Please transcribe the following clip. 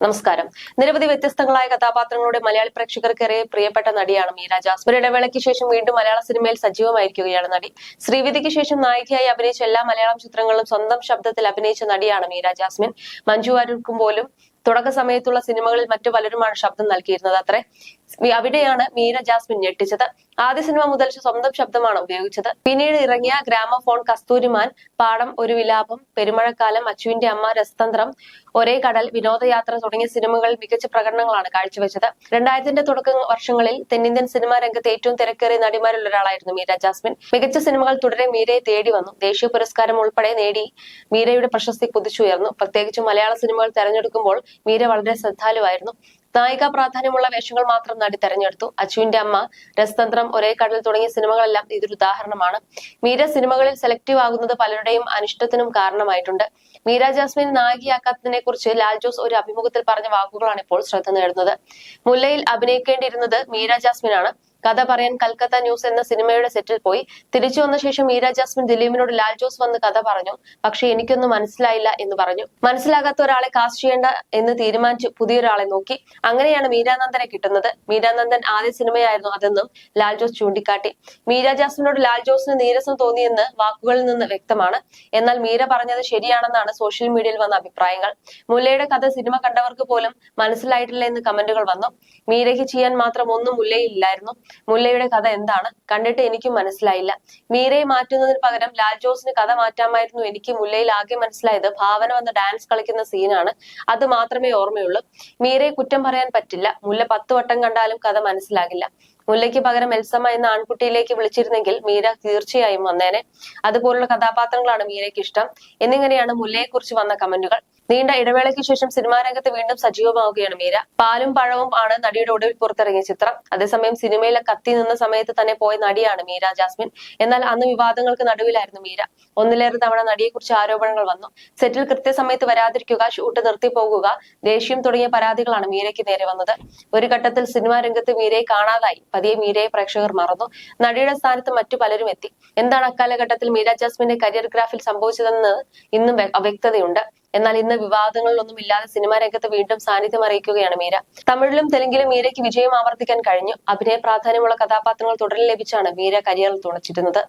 നമസ്കാരം. നിരവധി വ്യത്യസ്തങ്ങളായ കഥാപാത്രങ്ങളുടെ മലയാളി പ്രേക്ഷകർക്കേറെ പ്രിയപ്പെട്ട നടിയാണ് മീര ജാസ്മിൻ. ഒരു ഇടവേളയ്ക്ക് ശേഷം വീണ്ടും മലയാള സിനിമയിൽ സജീവമായിരിക്കുകയാണ് നടി. ശ്രീവിധിക്ക് ശേഷം നായികയായി അഭിനയിച്ച എല്ലാ മലയാളം ചിത്രങ്ങളിലും സ്വന്തം ശബ്ദത്തിൽ അഭിനയിച്ച നടിയാണ് മീര ജാസ്മിൻ. മഞ്ജു വാര്യർക്കും പോലും തുടക്ക സമയത്തുള്ള സിനിമകളിൽ മറ്റു പലരുമാണ് ശബ്ദം നൽകിയിരുന്നത്. അത്രേ. അവിടെയാണ് മീര ജാസ്മിൻ ഞെട്ടിച്ചത്. ആദ്യ സിനിമ മുതൽ സ്വന്തം ശബ്ദമാണ് ഉപയോഗിച്ചത്. പിന്നീട് ഇറങ്ങിയ ഗ്രാമഫോൺ കസ്തൂരിമാൻ പാടം ഒരു വിലാപം പെരുമഴക്കാലം അച്ചുവിന്റെ അമ്മ രസതന്ത്രം ഒരേ കടൽ വിനോദയാത്ര തുടങ്ങിയ സിനിമകൾ മികച്ച പ്രകടനങ്ങളാണ് കാഴ്ചവെച്ചത്. രണ്ടായിരത്തിന്റെ തുടക്ക വർഷങ്ങളിൽ തെന്നിന്ത്യൻ സിനിമാ രംഗത്ത് ഏറ്റവും തിരക്കേറിയ നടിമാരിൽ ഒരാളായിരുന്നു മീര ജാസ്മിൻ. മികച്ച സിനിമകൾ തുടരെ മീരയെ തേടി വന്നു. ദേശീയ പുരസ്കാരം ഉൾപ്പെടെ നേടി മീരയുടെ പ്രശസ്തി കുതിച്ചുയർന്നു. പ്രത്യേകിച്ച് മലയാള സിനിമകൾ തെരഞ്ഞെടുക്കുമ്പോൾ മീര വളരെ ശ്രദ്ധാലുവായിരുന്നു. നായിക പ്രാധാന്യമുള്ള വേഷങ്ങൾ മാത്രം നടി തെരഞ്ഞെടുത്തു. അച്ചുവിന്റെ അമ്മ രസതന്ത്രം ഒരേ കടൽ തുടങ്ങിയ സിനിമകളെല്ലാം ഇതൊരു ഉദാഹരണമാണ്. മീര സിനിമകളിൽ സെലക്റ്റീവ് ആകുന്നത് പലരുടെയും അനിഷ്ടത്തിനും കാരണമായിട്ടുണ്ട്. മീര ജാസ്മിൻ നായികയാക്കാത്തതിനെ കുറിച്ച് ലാൽ ജോസ് ഒരു അഭിമുഖത്തിൽ പറഞ്ഞ വാക്കുകളാണ് ഇപ്പോൾ ശ്രദ്ധ നേടുന്നത്. മുല്ലയിൽ അഭിനയിക്കേണ്ടിയിരുന്നത് മീര ജാസ്മിൻ ആണ് കഥ പറയാൻ കൽക്കത്ത ന്യൂസ് എന്ന സിനിമയുടെ സെറ്റിൽ പോയി. തിരിച്ചു വന്ന ശേഷം മീര ജാസ്മിൻ ദിലീപിനോട് ലാൽ ജോസ് വന്ന് കഥ പറഞ്ഞു. പക്ഷെ എനിക്കൊന്നും മനസ്സിലായില്ല എന്ന് പറഞ്ഞു. മനസ്സിലാകാത്ത ഒരാളെ കാസ്റ്റ് ചെയ്യേണ്ട എന്ന് തീരുമാനിച്ചു പുതിയൊരാളെ നോക്കി. അങ്ങനെയാണ് മീരാനന്ദനെ കിട്ടുന്നത്. മീരാനന്ദൻ ആദ്യ സിനിമയായിരുന്നു അതെന്നും ലാൽ ജോസ് ചൂണ്ടിക്കാട്ടി. മീര ജാസ്മിനോട് ലാൽ ജോസിന് നീരസം തോന്നിയെന്ന് വാക്കുകളിൽ നിന്ന് വ്യക്തമാണ്. എന്നാൽ മീര പറഞ്ഞത് ശരിയാണെന്നാണ് സോഷ്യൽ മീഡിയയിൽ വന്ന അഭിപ്രായങ്ങൾ. മുല്ലയുടെ കഥ സിനിമ കണ്ടവർക്ക് പോലും മനസ്സിലായിട്ടില്ല എന്ന് കമന്റുകൾ വന്നു. മീരയ്ക്ക് ചെയ്യാൻ മാത്രം ഒന്നും മുല്ലയില്ലായിരുന്നു. മുല്ലയുടെ കഥ എന്താണ്? കണ്ടിട്ട് എനിക്കും മനസ്സിലായില്ല. മീരയെ മാറ്റുന്നതിന് പകരം ലാൽ ജോസിന് കഥ മാറ്റാമായിരുന്നു എനിക്ക് മുല്ലയിൽ ആകെ മനസ്സിലായത് ഭാവന വന്ന് ഡാൻസ് കളിക്കുന്ന സീനാണ് അത് മാത്രമേ ഓർമ്മയുള്ളൂ. മീരയെ കുറ്റം പറയാൻ പറ്റില്ല. മുല്ല പത്ത് വട്ടം കണ്ടാലും കഥ മനസ്സിലാകില്ല. മുല്ലയ്ക്ക് പകരം എൽസമ്മ എന്ന ആൺകുട്ടിയിലേക്ക് വിളിച്ചിരുന്നെങ്കിൽ മീര തീർച്ചയായും വന്നേനെ. അതുപോലുള്ള കഥാപാത്രങ്ങളാണ് മീരയ്ക്ക് ഇഷ്ടം. എന്നിങ്ങനെയാണ് മുല്ലയെ കുറിച്ച് വന്ന കമന്റുകൾ. നീണ്ട ഇടവേളയ്ക്ക് ശേഷം സിനിമാ രംഗത്ത് വീണ്ടും സജീവമാവുകയാണ് മീര. പാലും പഴവും ആണ് നടിയുടെ ഒടുവിൽ പുറത്തിറങ്ങിയ ചിത്രം. അതേസമയം സിനിമയിലെ കത്തി നിന്ന സമയത്ത് തന്നെ പോയ നടിയാണ് മീര ജാസ്മിൻ. എന്നാൽ അന്ന് വിവാദങ്ങൾക്ക് നടുവിലായിരുന്നു മീര. ഒന്നിലേറെ തവണ നടിയെക്കുറിച്ച് ആരോപണങ്ങൾ വന്നു. സെറ്റിൽ കൃത്യസമയത്ത് വരാതിരിക്കുക ഷൂട്ട് നിർത്തി പോകുക ദേഷ്യം തുടങ്ങിയ പരാതികളാണ് മീരയ്ക്ക് നേരെ വന്നത്. ഒരു ഘട്ടത്തിൽ സിനിമാ രംഗത്ത് മീരയെ കാണാതായി. പതിയെ മീരയെ പ്രേക്ഷകർ മറന്നു. നടിയുടെ സ്ഥാനത്ത് മറ്റു പലരും എത്തി. എന്താണ് അക്കാലഘട്ടത്തിൽ മീര ജാസ്മിന്റെ കരിയർ ഗ്രാഫിൽ സംഭവിച്ചതെന്ന് ഇന്നും അവ്യക്തതയുണ്ട്. എന്നാൽ ഇന്ന് വിവാദങ്ങളിലൊന്നും ഇല്ലാതെ സിനിമാ രംഗത്ത് വീണ്ടും സാന്നിധ്യം അറിയിക്കുകയാണ് മീര. തമിഴിലും തെലുങ്കിലും മീരയ്ക്ക് വിജയം ആവർത്തിക്കാൻ കഴിഞ്ഞു. അഭിനയ പ്രാധാന്യമുള്ള കഥാപാത്രങ്ങൾ തുടരിൽ ലഭിച്ചാണ് മീര കരിയറിൽ തുണച്ചിരുന്നത്.